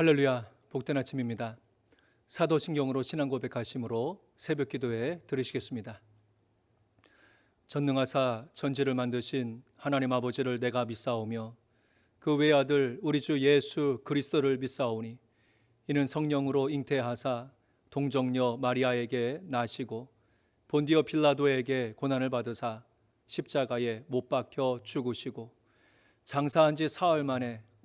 할렐루야 복된 아침입니다. 사도신경으로 신앙 고백하심으로 새벽 기도에 들으시겠습니다. 전능하사 천지를 만드신 하나님 아버지를 내가 믿사오며 그 외아들 우리 주 예수 그리스도를 믿사오니 이는 성령으로 잉태하사 동정녀 마리아에게 나시고 본디오 빌라도에게 고난을 받으사 십자가에 못 박혀 죽으시고 장사한 지 사흘 만에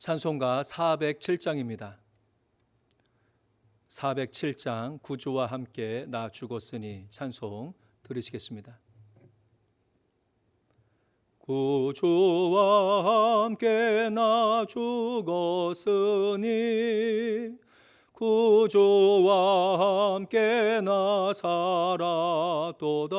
찬송가 407장입니다. 407장 구주와 함께 나 죽었으니 찬송 들으시겠습니다. 구주와 함께 나 죽었으니 구주와 함께 나 살았도다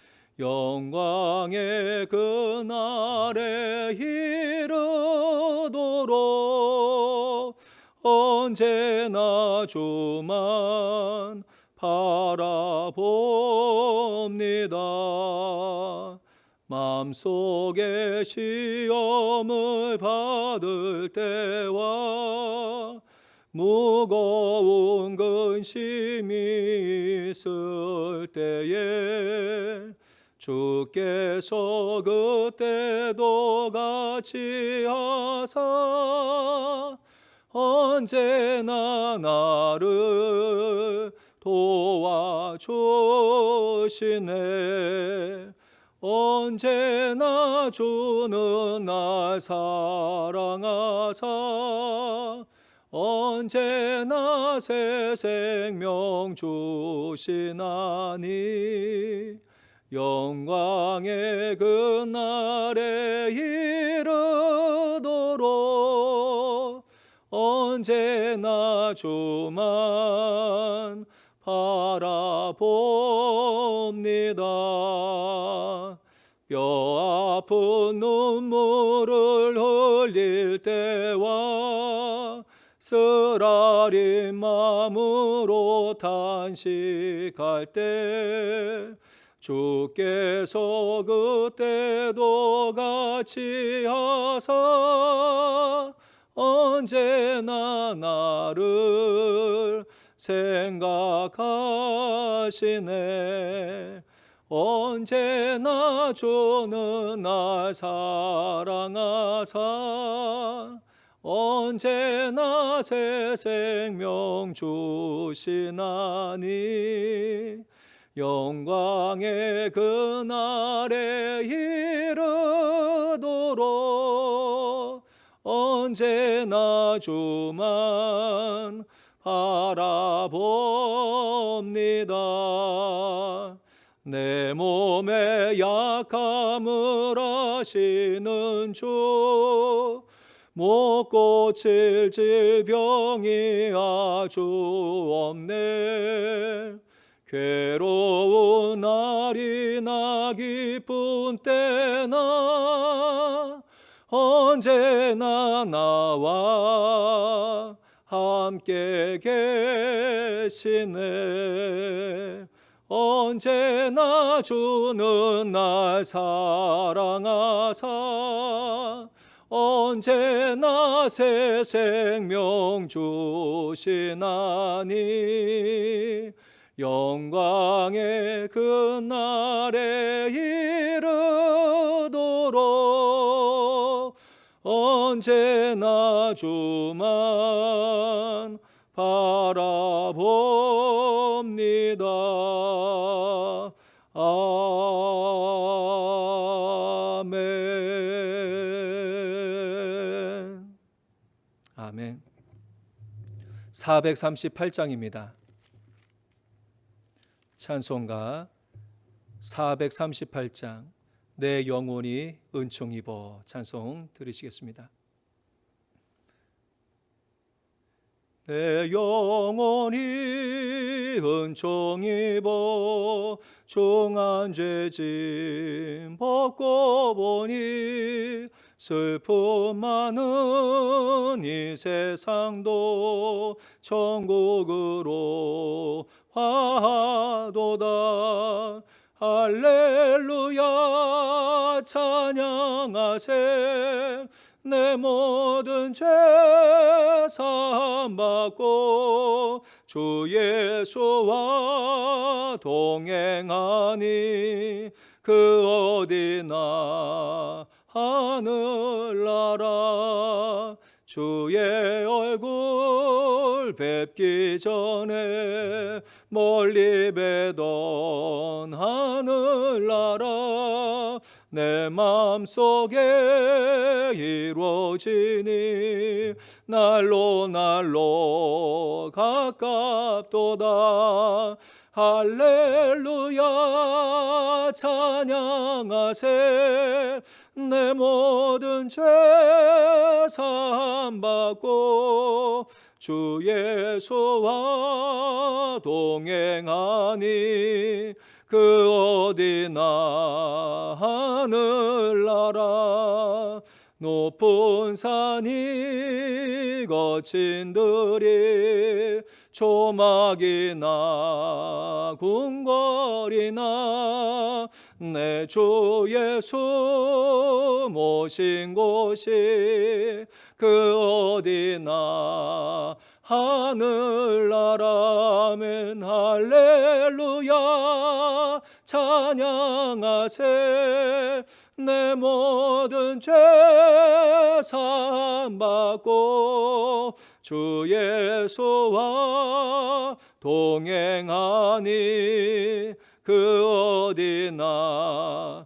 영광의 그날에 이르도록 언제나 주만 바라봅니다. 마음속에 시험을 받을 때와 무거운 근심이 있을 때에 주께서 그때도 같이 하사 언제나 나를 도와주시네. 언제나 주는 날 사랑하사 언제나 새 생명 주시나니 영광의 그날에 이르도록 언제나 주만 바라봅니다. 뼈 아픈 눈물을 흘릴 때와 쓰라린 마음으로 탄식할 때 주께서 그때도 같이 하사 언제나 나를 생각하시네. 언제나 주는 날 사랑하사. 언제나 새 생명 주시나니 영광의 그날에 이르도록 언제나 주만 바라봅니다. 내 몸의 약함을 아시는 주, 못 고칠 질병이 아주 없네. 괴로운 날이나 기쁜 때나 언제나 나와 함께 계시네. 언제나 주는 날 사랑하사 언제나 새 생명 주시나니 영광의 그날에 이르도록 언 언제나 주만 바라봅니다. 아멘. 아멘. 438장입니다. 찬송가 438장 내 영혼이 은총 입어 찬송 들으시겠습니다. 내 영혼이 은총 입어 종한 죄짐 벗고 보니 슬픔 많은 이 세상도 천국으로 화도다. 할렐루야 찬양하세. 내 모든 죄 사함받고 주 예수와 동행하니 그 어디나 하늘나라. 주의 얼굴 뵙기 전에 멀리 뵈던 하늘나라 내 맘속에 이루어지니 날로 날로 가깝도다. 할렐루야 찬양하세. 내 모든 죄 사함받고 주 예수와 동행하니 그 어디나 하늘나라. 높은 산이 거친 들이 조막이나 궁궐이나 내 주 예수 모신 곳이 그 어디나 하늘나라면 할렐루야. 찬양하세. 내 모든 죄 사함받고 주 예수와 동행하니 그 어디나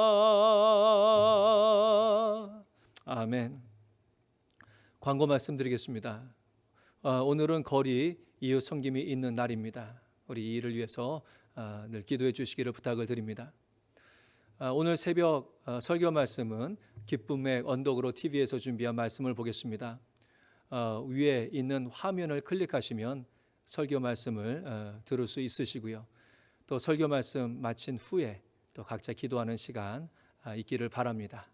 아멘 광고 말씀드리겠습니다 아, 오늘은 거리 이웃 섬김이 있는 날입니다 우리 이 일을 위해서 아, 늘 기도해 주시기를 부탁을 드립니다 아, 오늘 새벽 아, 설교 말씀은 기쁨의 언덕으로 TV에서 준비한 말씀을 보겠습니다. 어, 위에 있는 화면을 클릭하시면 설교 말씀을 어, 들을 수 있으시고요. 또 설교 말씀 마친 후에 또 각자 기도하는 시간 아, 있기를 바랍니다.